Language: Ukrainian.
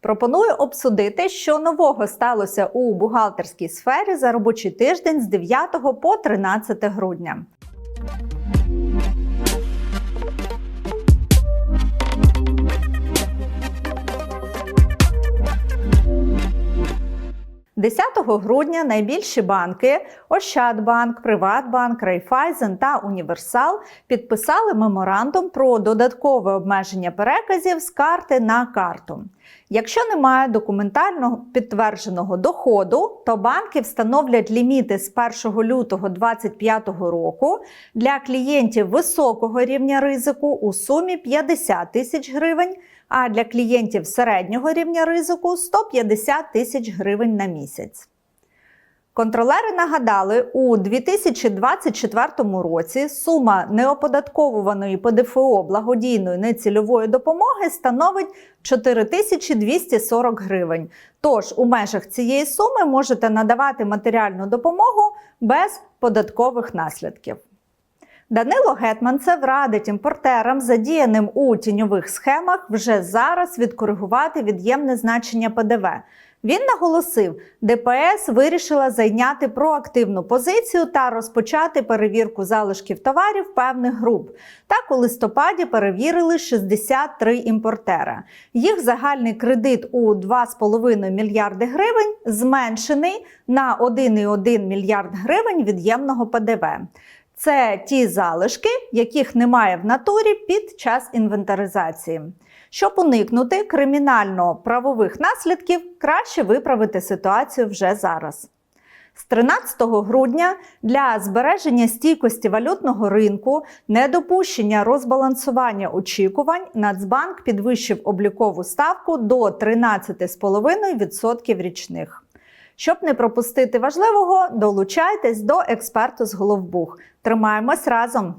Пропоную обсудити, що нового сталося у бухгалтерській сфері за робочий тиждень з 9 по 13 грудня. – 10 грудня найбільші банки Ощадбанк, Приватбанк, Райфайзен та Універсал підписали меморандум про додаткове обмеження переказів з карти на карту. Якщо немає документально підтвердженого доходу, то банки встановлять ліміти з 1 лютого 2025 року для клієнтів високого рівня ризику у сумі 50 тисяч гривень, а для клієнтів середнього рівня ризику 150 тисяч гривень на місяць. Контролери нагадали, у 2024 році сума неоподатковуваної ПДФО благодійної нецільової допомоги становить 4240 гривень. Тож у межах цієї суми можете надавати матеріальну допомогу без податкових наслідків. Данило Гетманцев радить імпортерам, задіяним у тіньових схемах, вже зараз відкоригувати від'ємне значення ПДВ. Він наголосив, ДПС вирішила зайняти проактивну позицію та розпочати перевірку залишків товарів певних груп. Так у листопаді перевірили 63 імпортера. Їх загальний кредит у 2,5 мільярди гривень зменшений на 1,1 мільярд гривень від'ємного ПДВ. Це ті залишки, яких немає в натурі під час інвентаризації. Щоб уникнути кримінально-правових наслідків, краще виправити ситуацію вже зараз. З 13 грудня для збереження стійкості валютного ринку, недопущення розбалансування очікувань, Нацбанк підвищив облікову ставку до 13,5% річних. Щоб не пропустити важливого, долучайтесь до експерту з Головбух. Тримаємось разом!